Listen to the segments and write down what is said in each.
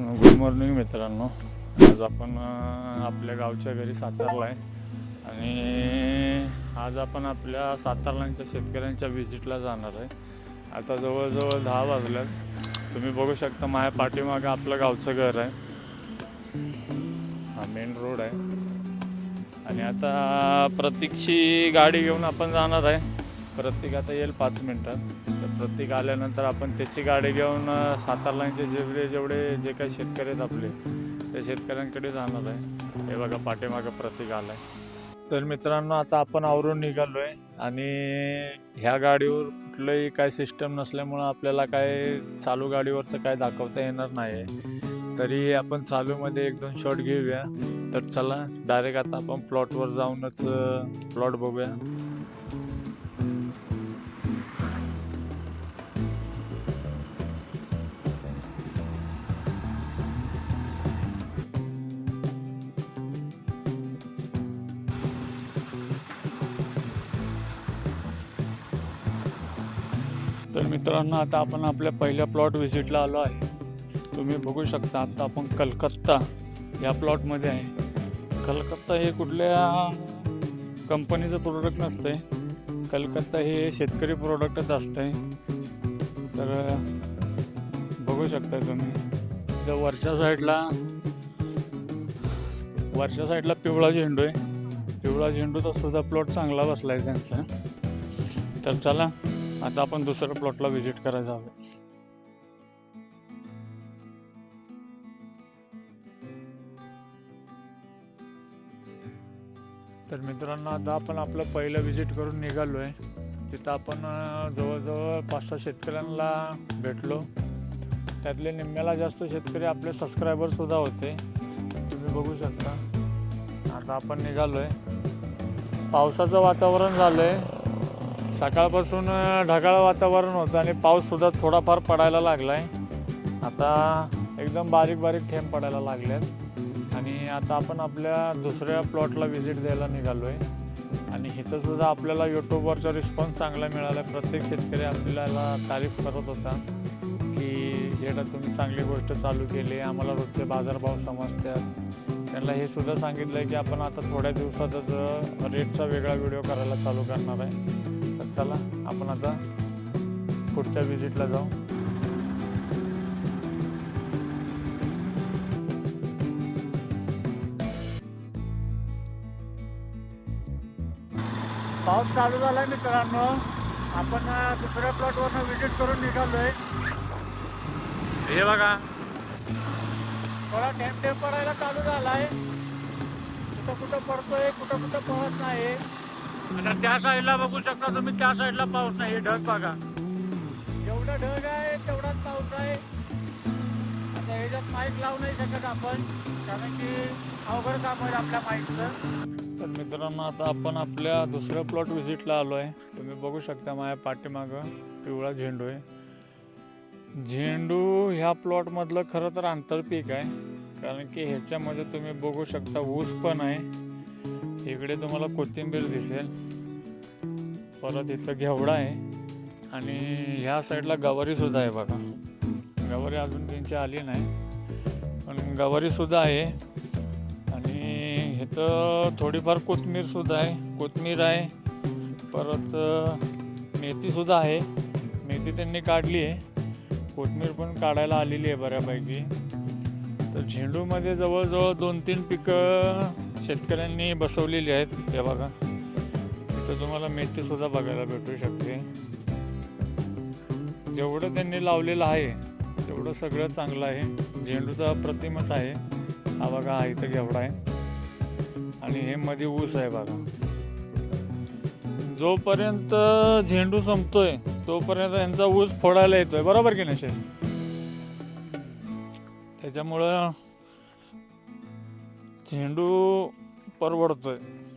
Good morning मित्रांनो. आज आपण आपल्या गावच्या घरी सातारला आहे. आणि आज आपण आपल्या सातारलांच्या शेतकऱ्यांच्या व्हिजिटला जाणार आहे. आता जवळजवळ दहा वाजल्यात. तुम्ही बघू शकता माझ्या पाठीमागं आपलं गावचं घर आहे. हा मेन रोड आहे. आणि आता प्रतीकची गाडी घेऊन आपण जाणार आहे. प्रतीक आता येईल पाच मिनटात. तर प्रत्येक आल्यानंतर आपण त्याची गाडी घेऊन अं, सातारलांचे जेवढे जेवढे जे काही शेतकरी आहेत आपले त्या शेतकऱ्यांकडे जाणार आहे. हे बघा पाठीमागं प्रतीक आलाय. तर मित्रांनो आता आपण आवरून निघालो आहे आणि ह्या गाडीवर कुठलंही काय सिस्टम नसल्यामुळं आपल्याला काय चालू गाडीवरचं काय दाखवता येणार नाही आहे तरी आपण चालूमध्ये एक दोन शॉट घेऊया. तर चला डायरेक्ट आता आपण प्लॉटवर जाऊनच प्लॉट बघूया. तर मित्रांनो आता आपण आपल्या पहिल्या प्लॉट व्हिजिटला आलो आहे. तुम्ही बघू शकता आता आपण कलकत्ता या प्लॉटमध्ये आहे. कलकत्ता हे कुठल्या कंपनीचं प्रोडक्ट नसतंय. कलकत्ता हे शेतकरी प्रोडक्टच असतंय. तर बघू शकता तुम्ही. तर वरच्या साईडला वरच्या साईडला पिवळा झेंडू आहे. पिवळा झेंडूचा सुद्धा प्लॉट चांगला बसला आहे त्यांचा. तर चला आता आपण दुसऱ्या प्लॉटला व्हिजिट करायला जाऊया. तर मित्रांनो आता आपण आपलं पहिलं व्हिजिट करून निघालो आहे तिथं आपण जवळजवळ पाच सहा शेतकऱ्यांना भेटलो. त्यातले निम्म्याला जास्त शेतकरी आपले सबस्क्रायबरसुद्धा होते. तुम्ही बघू शकता. आता आपण निघालो आहे पावसाचं वातावरण झालं आहे सकाळपासून ढगाळ वातावरण होतं आणि पाऊससुद्धा थोडाफार पडायला लागला आहे आता एकदम बारीक बारीक थेंब पडायला लागले आहेत आणि आता आपण आपल्या दुसऱ्या प्लॉटला व्हिजिट द्यायला निघालो आहे आणि इथंसुद्धा आपल्याला यूट्यूबवरचा रिस्पॉन्स चांगला मिळाला आहे प्रत्येक शेतकरी आपल्याला तारीफ करत होता की जेटा तुम्ही चांगली गोष्ट चालू केली. आम्हाला रोजचे बाजारभाव समजतात. त्यांना हे सुद्धा सांगितलं आहे की आपण आता थोड्या दिवसातच रेटचा वेगळा व्हिडिओ करायला चालू करणार आहे. चला आपण आता पुढच्या विजिटला जाऊ. पाऊस चालू झालाय मित्रांनो. आपण दुसऱ्या प्लॉटवरनं व्हिजिट करून निघालोय. हे बघा. थोडा टेम टेम पडायला चालू झालाय. कुठं कुठं पडतोय कुठं कुठं पाऊस नाही आता त्या साईडला बघू शकता तुम्ही त्या साईडला पाऊस नाही हे ढग बघा. जेवढा ढग आहे तेवढाच पाऊस आहे. आता ह्याच्यात माईक लावू नाही शकत आपण कारण की अवघड काम आहे आपल्या माईकचं तर मित्रांनो आता आपण आपल्या दुसऱ्या प्लॉट व्हिजिटला आलो आहे तुम्ही बघू शकता माझ्या पाठीमागं पिवळा झेंडू आहे. झेंडू ह्या प्लॉटमधलं खरं तर आंतरपीक आहे कारण की ह्याच्यामध्ये तुम्ही बघू शकता ऊस पण आहे. इकडे तुम्हाला कोथिंबीर दिसेल. परत इथं घेवडा आहे. आणि ह्या साईडला गवारीसुद्धा आहे बघा. गवारी अजून त्यांची आली नाही. पण गवारीसुद्धा आहे. आणि इथं थोडीफार कोथमीरसुद्धा आहे. कोथमीर आहे. परत मेथीसुद्धा आहे. मेथी त्यांनी काढली आहे. कोथमीर पण काढायला आलेली आहे बऱ्यापैकी. तर झेंडूमध्ये जवळजवळ दोन तीन पिकं शेतकऱ्यांनी बसवलेली आहेत हे बघा इथं तुम्हाला मेथी सुद्धा बघायला भेटू शकते. जेवढं त्यांनी लावलेलं आहे तेवढं सगळं चांगलं आहे. झेंडूचा प्रतिमच आहे. हा बघा हा इथं घेवडा आहे. आणि हे मध्ये ऊस आहे बघा जोपर्यंत झेंडू संपतोय तोपर्यंत यांचा ऊस फोडायला येतोय. बरोबर की नाही त्याच्यामुळं झेंडू परवडतोय.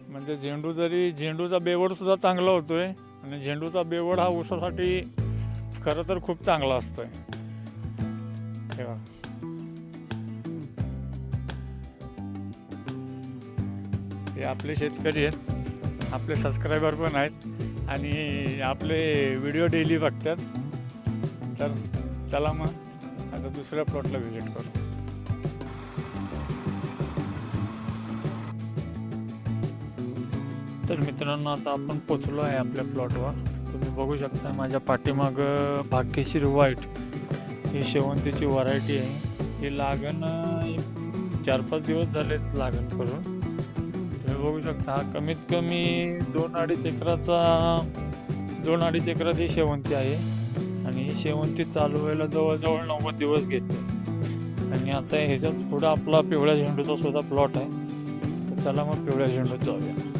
म्हणजे झेंडू जरी झेंडूचा बेवडसुद्धा चांगला होतोय आणि झेंडूचा बेवड हा ऊसासाठी खरं तर खूप चांगला असतोय. आहे हे आपले शेतकरी आहेत आपले सबस्क्रायबर पण आहेत आणि आपले व्हिडिओ डेली बघतात. तर चला मग आता दुसऱ्या प्लॉटला व्हिजिट करू. तर मित्रांनो आता आपण पोचलो आहे आपल्या प्लॉटवर तुम्ही बघू शकता माझ्या पाठीमागं भाग्यश्री व्हाईट ही शेवंतीची व्हरायटी आहे. ही लागण चार पाच दिवस झाले लागण करून. तुम्ही बघू शकता हा कमीत कमी दोन अडीच एकराचा दोन अडीच एकरात ही शेवंती आहे. आणि ही शेवंती चालू व्हायला जवळजवळ नव्वद दिवस घेतले. आणि आता ह्याच्याच पुढं आपला पिवळ्या झेंडूचा सुद्धा प्लॉट आहे. तर चला मग पिवळ्या झेंडूत जाऊया.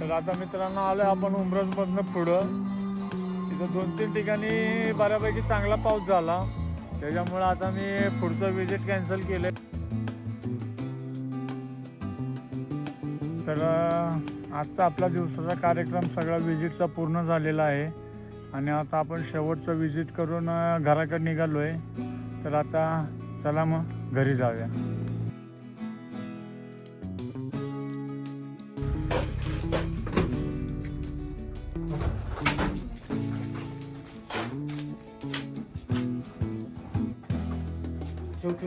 तर आता मित्रांनो आलो आपण उमरजमधनं पुढं. तिथं दोन तीन ठिकाणी बऱ्यापैकी चांगला पाऊस झाला. त्याच्यामुळे आता मी पुढचं विजिट कॅन्सल केलं तर आजचा आपला दिवसाचा कार्यक्रम सगळा विजिटचा पूर्ण झालेला आहे. आणि आता आपण शेवटचं विजिट करून घराकडे निघालो आहे तर आता चला मग घरी जाऊया. तर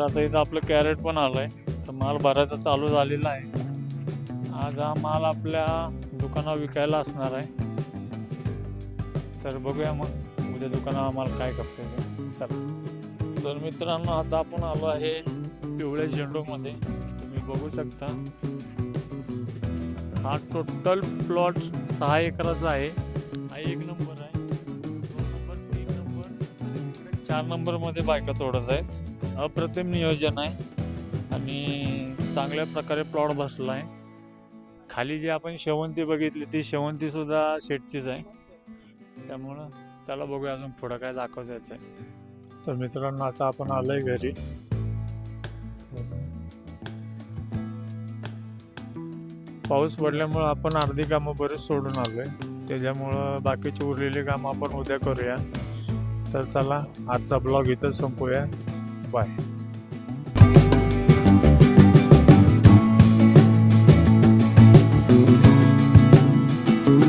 आता इथं आपलं कॅरेट पण आलंय. तर माल भरायचा चालू झालेला आहे. आज हा माल आपल्या दुकानावर विकायला असणार आहे. तर बघूया मग उद्या दुकानावर आम्हाला काय करते येईल चला. तर मित्रांनो आता आपण आलो आहे पिवळ्या झेंडूमध्ये. तुम्ही बघू शकता. हा टोटल प्लॉट सहा एकराचा आहे. हा एक नंबर आहे. दोन नंबर तीन नंबर चार नंबरमध्ये बायका तोडत आहेत. अप्रतिम नियोजन आहे. आणि चांगल्या प्रकारे प्लॉट बसला आहे. खाली जी आपण शेवंती बघितली ती शेवंतीसुद्धा शेटचीच आहे. त्यामुळं चला बघूया अजून पुढं काय दाखवता येतं तर मित्रांनो आता आपण आलो आहे घरी. पाऊस पडल्यामुळं आपण अर्धी कामं बरेच सोडून आलो आहे त्याच्यामुळं बाकीची उरलेली कामं आपण उद्या करूया. तर चला आजचा ब्लॉग इथंच संपूया. बाय.